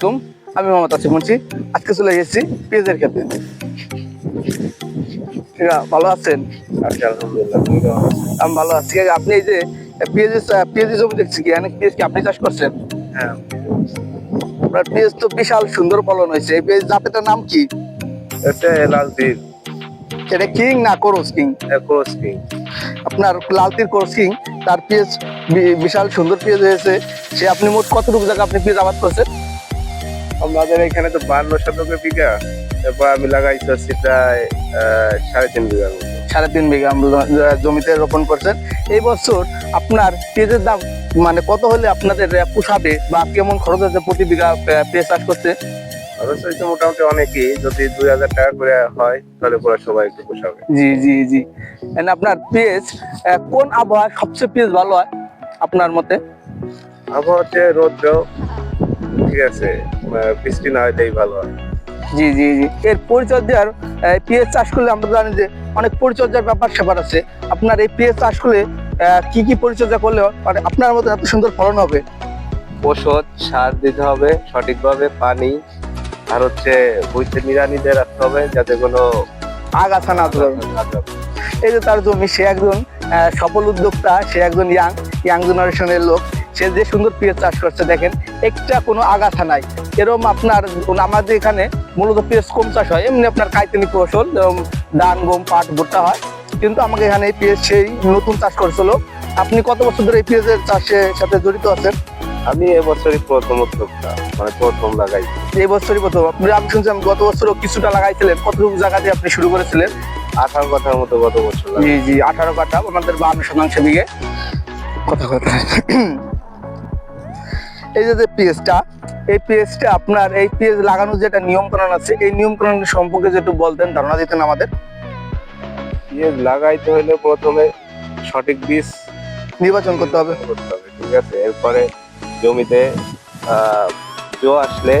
আলাইকুম। আমি মোহাম্মদ আসিফ মুন্সি। আজকে চলে এসেছি পেঁয়াজের খেতে ভালো আছেন? আচ্ছা? আমি ভালো আছি। আপনি এই যে পেঁয়াজের পেঁয়াজের জমি দেখছি কি? অনেক পেঁয়াজ কি আপনি চাষ করছেন? হ্যাঁ। আপনার পেঁয়াজ তো বিশাল সুন্দর ফলন হয়েছে। এই পেঁয়াজ জাতেটার নাম কি? লাল এটা কিং না করস কিং? Cross king. আপনার লালতির কোর্স কিং তার পেঁয়াজ বিশাল সুন্দর পেঁয়াজ হয়েছে। সে আপনি মোট কতটুকু জায়গা আপনি পেঁয়াজ আবাদ করছেন? আমাদের এখানে তো বান্ন শতকের বিঘা তারপর আমি লাগাইছি হচ্ছে প্রায় সাড়ে তিন বিঘা সাড়ে তিন বিঘা জমিতে রোপণ করছেন। এই বছর আপনার পেঁয়াজের দাম মানে কত হলে আপনাদের পোষাবে বা কেমন খরচ আছে প্রতি বিঘা পেঁয়াজ চাষ করতে অবশ্যই তো মোটামুটি অনেকই যদি দুই হাজার টাকা করে হয় তাহলে পুরো সবাই একটু পোষাবে। জি জি জি। আপনার পেঁয়াজ কোন আবহাওয়া সবচেয়ে পেঁয়াজ ভালো হয় আপনার মতে? আবহাওয়া হচ্ছে রৌদ্র ঠিক আছে। বৃষ্টি না হইলেই ভালো হয়। জি জি জি। এর পরিচর্যার পেঁয়াজ চাষ করলে আমরা জানি যে অনেক পরিচর্যার ব্যাপার স্যাপার আছে। আপনার এই পেঁয়াজ চাষ করলে কি কি পরিচর্যা করলে মানে আপনার মতো এত সুন্দর ফলন হবে? ওষুধ সার দিতে হবে সঠিকভাবে পানি আর হচ্ছে নিরানি দিয়ে রাখতে হবে যাতে কোনো আগাছা না ধরে। এই যে তার জমি সে একজন সফল উদ্যোক্তা সে একজন ইয়াং ইয়াং জেনারেশনের লোক। সে যে সুন্দর পেঁয়াজ চাষ করছে দেখেন একটা কোনো আগাছা নাই। এরম আপনার আমাদের এখানে মূলত পেঁয়াজ কম চাষ হয়। এমনি আপনার কাইতেনি ফসল ধান গম পাট ভুট্টা হয়। কিন্তু আমাকে এখানে এই পেঁয়াজ সেই নতুন চাষ করেছিল। আপনি কত বছর ধরে এই পেঁয়াজের চাষের সাথে জড়িত আছেন? আমি এবছরই প্রথম উদ্যোক্তা মানে প্রথম লাগাইছি। এই বছরই প্রথম। আপনি আমি শুনছিলাম গত বছরও কিছুটা লাগাইছিলেন। কতটুকু জায়গা দিয়ে আপনি শুরু করেছিলেন? আঠারো কথার মতো গত বছর লাগাই জি জি আঠারো কাঠা। আমাদের বান্ন শতাংশ বিঘে কথা কথা। এই যে যে পেঁয়াজটা এই পেঁয়াজটা আপনার এই পেঁয়াজ লাগানোর যেটা নিয়ম কানুন আছে এই নিয়ম কানুন সম্পর্কে যে একটু বলতেন ধারণা দিতেন আমাদের। ইয়ে লাগাইতে হলে প্রথমে সঠিক বীজ নির্বাচন করতে হবে। করতে হবে ঠিক আছে? এরপরে জমিতে আহ, জো আসলে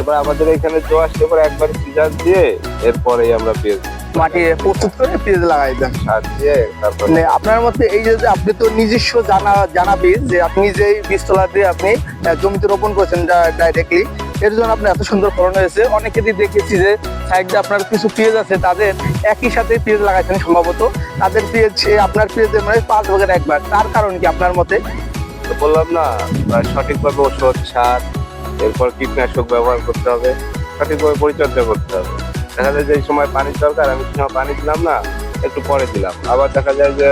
এবার আমাদের এখানে জো আসলে পরে একবার সিজার দিয়ে এরপরেই আমরা পেঁয়াজ মাটি প্রস্তুত করে পেঁয়াজ লাগাই দেন। সার দিয়ে তারপরে? মানে আপনার মতে এই যে আপনি তো নিজস্ব জানা জানা বীজ যে আপনি যে বীজতলা দিয়ে আপনি জমিতে রোপণ করেছেন ডাইরেক্টলি এর জন্য আপনি এত সুন্দর ফলন হয়েছে। অনেকেরই দেখেছি যে সাইডে আপনার কিছু পেঁয়াজ আছে তাদের একই সাথে পেঁয়াজ লাগাইছেন সম্ভবত। তাদের পেঁয়াজ আপনার পেঁয়াজের মানে পাঁচ ভাগের একবার তার কারণ কি আপনার মতে? বললাম না সঠিকভাবে ওষুধ সার এরপর কীটনাশক ব্যবহার করতে হবে সঠিকভাবে পরিচর্যা করতে হবে। দেখা যায় যে এই সময় পানির দরকার, আমি সেই সময় পানি দিলাম না, একটু পরে দিলাম। আবার দেখা যায় যে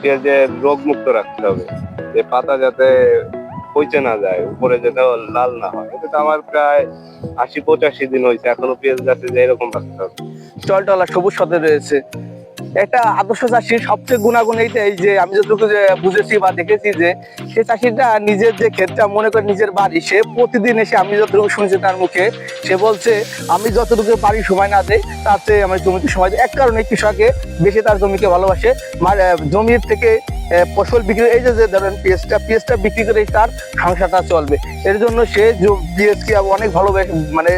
পেঁয়াজে পেঁয়াজের রোগ মুক্ত রাখতে হবে, যে পাতা যাতে পচে না যায়, উপরে যেন লাল না হয়। এটা তো আমার প্রায় আশি পঁচাশি দিন হয়েছে, এখনও পেঁয়াজ গাছে যে এরকম রাখতে হবে। টলটলা সবুজ সতে রয়েছে। একটা আদর্শ চাষির সবচেয়ে গুণাগুণ এইটাই যে আমি যতটুকু যে বুঝেছি বা দেখেছি যে সে চাষিটা নিজের যে ক্ষেতটা মনে করে নিজের বাড়ি সে প্রতিদিন এসে আমি যতটুকু শুনছি তার মুখে সে বলছে আমি যতটুকু পারি সময় না দেয় তার চেয়ে আমার জমিতে সময় দেয় এক কারণে কৃষকে বেশি তার জমিকে ভালোবাসে আহ, জমির থেকে ফসল বিক্রি এই যে ধরেন পেঁয়াজটা পেঁয়াজটা বিক্রি করে তার সংসারটা চলবে। এর জন্য সে পেঁয়াজকে অনেক ভালোবাসে মানে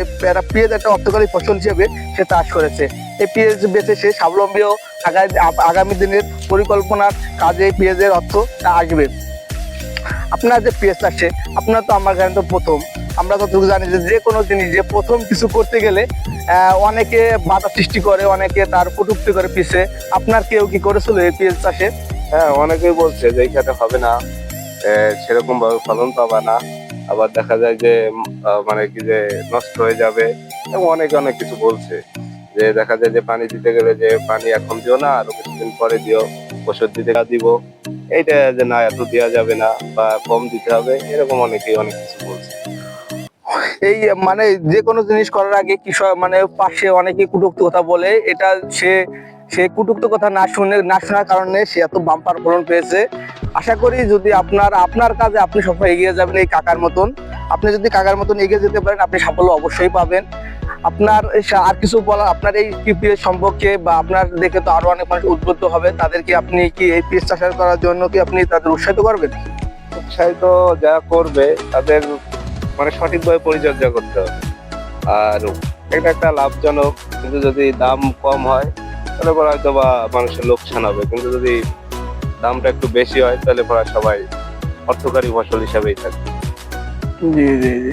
পেঁয়াজ একটা অর্থকারী ফসল হিসেবে সে চাষ করেছে। এই পেঁয়াজ বেচে সে স্বাবলম্বীও আগামী দিনের পরিকল্পনার কাজে পেঁয়াজের অর্থ তা আসবে। আপনার যে পেঁয়াজ চাষে আপনার তো আমার কাছে তো প্রথম। আমরা যতটুকু জানি যে যে কোনো জিনিস, যে প্রথম কিছু করতে গেলে অনেকে বাধা সৃষ্টি করে, অনেকে তার কটুক্তি করে পিছে। আপনার কেউ কি করেছিল এই পেঁয়াজ চাষে? হ্যাঁ অনেকেই বলছে যে এইখানে হবে না সেরকম ভাবে ফলন পাবা না। আবার দেখা যায় যে মানে কি যে নষ্ট হয়ে যাবে, এবং অনেকে অনেক কিছু বলছে। যে দেখা যায় যে পানি দিতে গেলে যে পানি এখন দিও না, আরও কিছুদিন পরে দিও, ওষুধ দিতে দিব। এইটা যে না, এত দেওয়া যাবে না বা কম দিতে হবে, এরকম অনেকেই অনেক কিছু বলছে। এই মানে যে কোনো জিনিস করার আগে কৃষক মানে পাশে অনেকে কুটুক্ত কথা বলে, এটা সে সে কুটুক্ত কথা না শুনে, না শোনার কারণে সে এত বাম্পার ফলন পেয়েছে। আশা করি যদি আপনার আপনার কাজে আপনি সফল এগিয়ে যাবেন এই কাকার মতন, আপনি যদি কাকার মতন এগিয়ে যেতে পারেন, আপনি সাফল্য অবশ্যই পাবেন। আপনার আর কিছু বলা আপনার এই পিপিএস সম্পর্কে বা আপনার দেখে তো আরও অনেক মানুষ উদ্বুদ্ধ হবে তাদেরকে আপনি কি এই পিএস চাষার করার জন্য কি আপনি তাদের উৎসাহিত করবেন? উৎসাহিত যারা করবে তাদের মানে সঠিকভাবে পরিচর্যা করতে হবে। আর এটা একটা লাভজনক কিন্তু যদি দাম কম হয় তাহলে পরে হয়তো বা মানুষের লোকসান হবে। কিন্তু যদি দামটা একটু বেশি হয় তাহলে পরে সবাই অর্থকারী ফসল হিসাবেই থাকবে। জি জি জি।